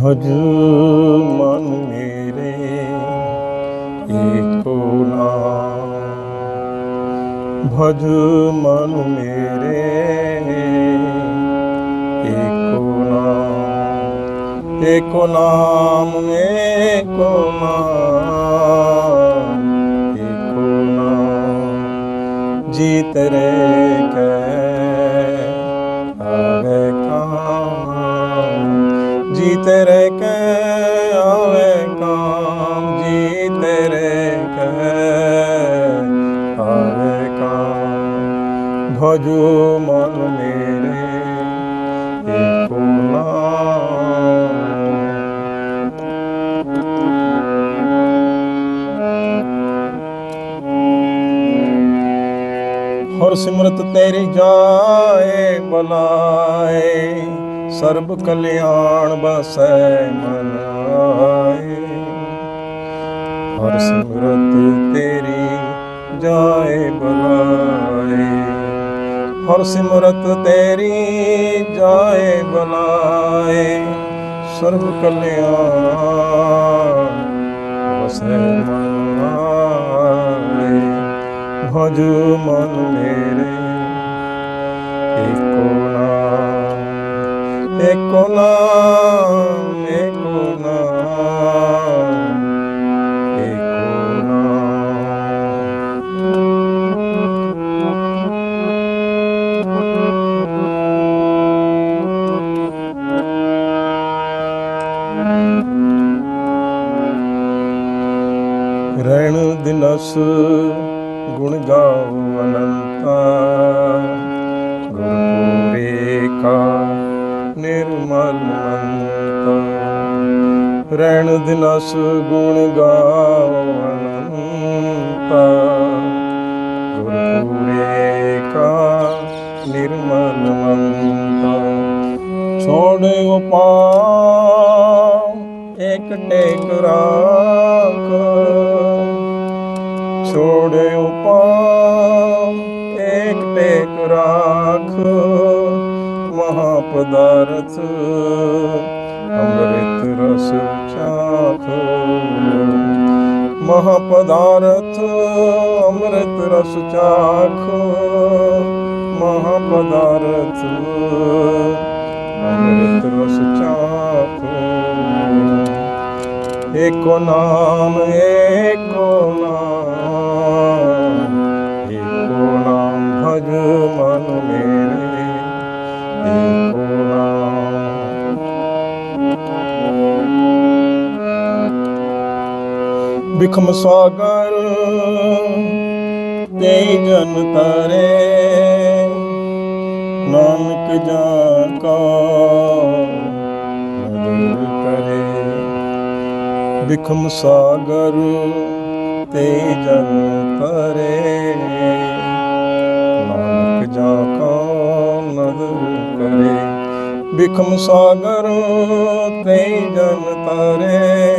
ਭਜ ਮਨ ਮੇਰੇ ਏਕੋ ਨਾਮ ਭਜ ਮਨ ਮੇਰੇ ਏਕੋ ਨਾਮ ਏਕੋ ਨਾਮ ਏਕੋ ਨਾਮ ਏਕੋ ਨਾਮ ਜੀ ਤੇਰੇ ਕੈ ਤੇਰੇ ਕੈ ਆਵੇ ਕਾਮ, ਜੀ ਤੇਰੇ ਕੈ ਆਵੇ ਕਾਮ। ਭਜੂ ਮਨ ਮੇਰੇ, ਏਕੋ ਨਾਮ। ਹਰ ਸਿਮਰਤ ਤੇਰੀ ਜਾਏ, ਬਲਾਏ। ਸਰਬ ਕਲਿਆਣ ਬਸੈ ਮਨ ਆਏ। ਹਰ ਸਿਮਰਤ ਤੇਰੀ ਜਾਏ ਬੁਲਾਏ। ਹਰ ਸਿਮਰਤ ਤੇਰੀ ਜਾਏ ਬਲਾਏ। ਸਰਬ ਕਲਿਆਣ ਬਸੈ ਮਨ ਆਏ। ਭਜ ਮਨ ਮੇਰੇ, ਏਕੋ ਏਕੋ ਨਾਮ ਏਕੋ ਨਾਮ ਏਕੋ ਨਾਮ ਰਹਿਣ ਦਿਨਸ ਗੁਣ ਗਾਓ ਅਨੰਤਾ ਗੁਰਪੂਰੇ ਕਾ ਨਿਰਮਲ ਮੰਤਾ ਰਹਿਣ ਦਿਨਸ ਗੁਣ ਗਾਓ ਅਨੰਤਾ। ਗੁਰਪੂਰੇ ਕਾ ਨਿਰਮਲ ਮੰਤਾ। ਛੋੜੇ ਉਪਾਉ ਇੱਕ ਟੇਕ ਰਾਖ। ਛੋੜੇ ਉਪਾਉ ਇੱਕ ਟੇਕ ਰਾਖ। ਪਦਾਰਥ ਅੰਮ੍ਰਿਤ ਰਸ ਚਾਖ ਮਹਾ ਪਦਾਰਥ ਅੰਮ੍ਰਿਤ ਰਸ ਚਾਖ ਮਹਾ ਪਦਾਰਥ ਅੰਮ੍ਰਿਤ ਰਸ ਚਾਖ ਏਕੋ ਨਾਮ ਏਕੋ ਨਾਮ ਏਕੋ ਨਾਮ ਭਜ ਬਿਖਮ ਸਾਗਰ, ਤੇ ਜਨ ਤਰੇ। ਨਾਨਕ ਜਾਨ ਕਾ ਨਦਰ ਕਰੇ। ਬਿਖਮ ਸਾਗਰ, ਤੇ ਜਨ ਤਰੇ। ਨਾਨਕ ਜਾ ਕਾ ਨਦਰ ਕਰੇ। ਬਿਖਮ ਸਾਗਰ, ਤੇ ਜਨ ਤਰੇ।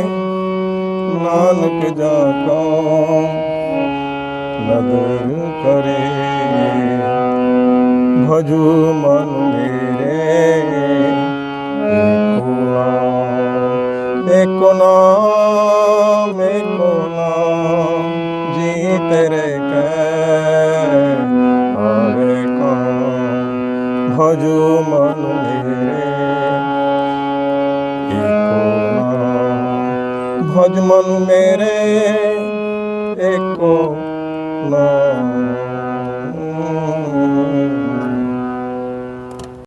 ਨਾਨਕ ਜਾ ਕਾ ਨਦਰ ਕਰੇ ਭਜੂ ਮਨ ਮੇਰੇ ਏਕੋ ਨਾਮ ਏਕੋ ਨਾਮ ਏਕੋ ਨਾਮ ਜੀ ਤੇਰੇ ਕੈ ਆਵੇ ਕਾਮ ਮੇਰੇ